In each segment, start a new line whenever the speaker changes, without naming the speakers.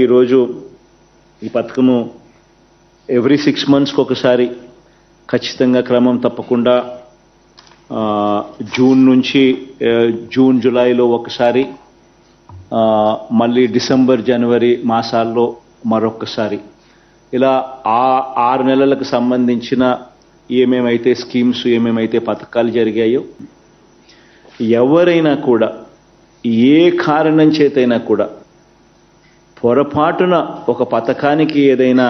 ఈరోజు ఈ పథకము ఎవ్రీ సిక్స్ మంత్స్కి ఒకసారి ఖచ్చితంగా క్రమం తప్పకుండా జూన్ నుంచి జూన్ జూలైలో ఒకసారి మళ్ళీ డిసెంబర్ జనవరి మాసాల్లో మరొకసారి ఇలా ఆ ఆరు నెలలకు సంబంధించిన ఏమేమైతే స్కీమ్స్ ఏమేమైతే పథకాలు జరిగాయో ఎవరైనా కూడా ఏ కారణం చేతైనా కూడా పొరపాటున ఒక పథకానికి ఏదైనా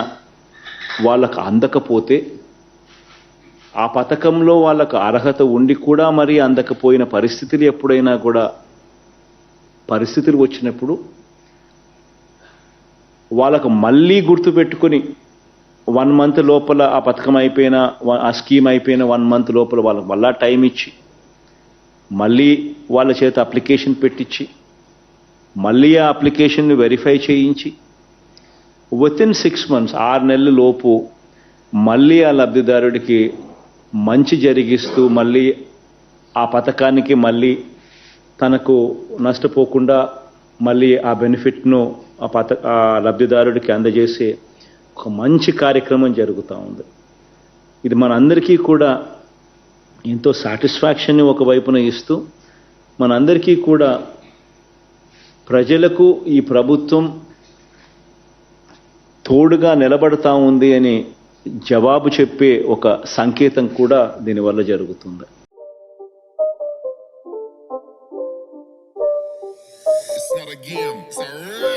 వాళ్ళకు అందకపోతే ఆ పథకంలో వాళ్ళకు అర్హత ఉండి కూడా మరి అందకపోయిన పరిస్థితులు ఎప్పుడైనా కూడా పరిస్థితులు వచ్చినప్పుడు వాళ్ళకు మళ్ళీ గుర్తుపెట్టుకొని వన్ మంత్ లోపల ఆ పథకం అయిపోయిన ఆ స్కీమ్ అయిపోయిన వన్ మంత్ లోపల వాళ్ళకి మళ్ళా టైం ఇచ్చి మళ్ళీ వాళ్ళ చేత అప్లికేషన్ పెట్టించి మళ్ళీ ఆ అప్లికేషన్ని వెరిఫై చేయించి విత్ ఇన్ సిక్స్ మంత్స్ ఆరు నెలల లోపు మళ్ళీ ఆ లబ్ధిదారుడికి మంచి జరిగిస్తూ మళ్ళీ ఆ పథకానికి మళ్ళీ తనకు నష్టపోకుండా మళ్ళీ ఆ బెనిఫిట్ను ఆ పథ ఆ లబ్ధిదారుడికి అందజేసే ఒక మంచి కార్యక్రమం జరుగుతూ ఉంది. ఇది మనందరికీ కూడా ఎంతో సాటిస్ఫాక్షన్ని ఒకవైపున ఇస్తూ మనందరికీ కూడా ప్రజలకు ఈ ప్రభుత్వం తోడుగా నిలబడతా ఉంది అని జవాబు చెప్పే ఒక సంకేతం కూడా దీనివల్ల జరుగుతుంది.
It's not a game, it's a